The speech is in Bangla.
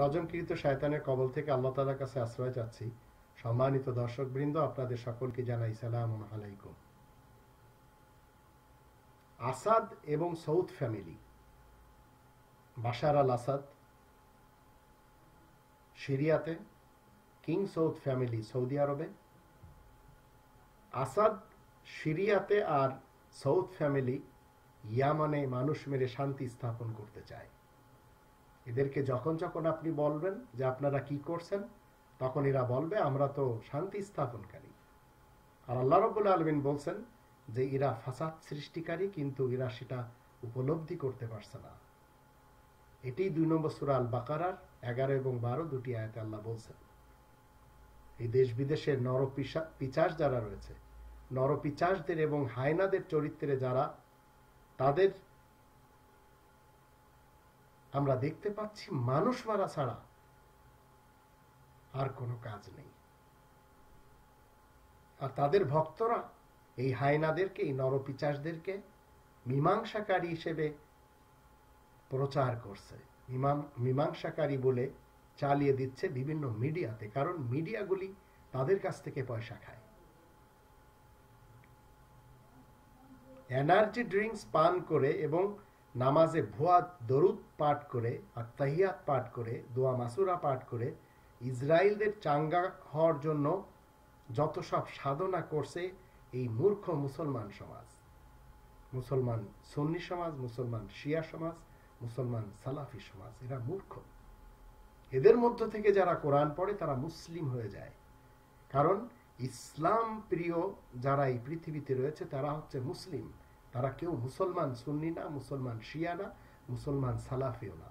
রজমকৃত শায়তানের কবল থেকে আল্লাহ তালার কাছে আশ্রয় চাচ্ছি। সম্মানিত দর্শক বৃন্দ আপনাদের সকলকে জানাই সালাম আলাইকুম। আসাদ এবং Saud family, Bashar al Assad, সিরিয়াতে, কিং সৌদ ফ্যামিলি, সৌদি আরবে। আসাদ সিরিয়াতে আর সৌদ ফ্যামিলি, ইয়ামানে মানুষ মেরে শান্তি স্থাপন করতে চায়। এদেরকে যখন যখন আপনি বলবেন যে আপনারা কি করছেন, তখন এরা বলবে, আমরা তো শান্তি স্থাপনকারী। আর আল্লাহ রবুল্লা আলমিন বলছেন যে, এরা ফাসাদ সৃষ্টিকারী, কিন্তু এরা সেটা উপলব্ধি করতে পারছে না। এটি দুই নম্বর সুরা আল বাকারার এগারো এবং বারো দুটি আয়তে আল্লাহ বলছেন। এই দেশ বিদেশের নর পিচাস যারা রয়েছে নর নরপিচাসদের এবং হায়নাদের চরিত্রে যারা, তাদের আমরা দেখতে পাচ্ছি মানুষ মারা ছাড়া আর কোনো কাজ নেই। আর তাদের ভক্তরা, এই হায়নাদেরকে, এই নরপিচাসদেরকে মীমাংসাকারী হিসেবে প্রচার করছে। মীমাংসাকারী বলে চালিয়ে দিচ্ছে বিভিন্ন মিডিয়াতে, কারণ মিডিয়াগুলি তাদের কাছ থেকে পয়সা খায়। এনার্জি ড্রিঙ্কস পান করে এবং নামাজে ভুয়া দরুদ পাঠ করে আর তাহিয়াত পাঠ করে, দোয়া মাসুরা পাঠ করে ইসরায়েলদের চাঙ্গা হওয়ার জন্য যত সব সাধনা করছে এই মূর্খ মুসলমান সমাজ। মুসলমান সন্নি সমাজ, মুসলমান শিয়া সমাজ, মুসলমান সালাফি সমাজ, এরা মূর্খ। এদের মধ্য থেকে যারা কোরআন পড়ে, তারা মুসলিম হয়ে যায়। কারণ ইসলাম প্রিয় যারা এই পৃথিবীতে রয়েছে, তারা হচ্ছে মুসলিম। তারা কেউ মুসলমান সুন্নি না মুসলমান শিয়া না মুসলমান সালাফিও না।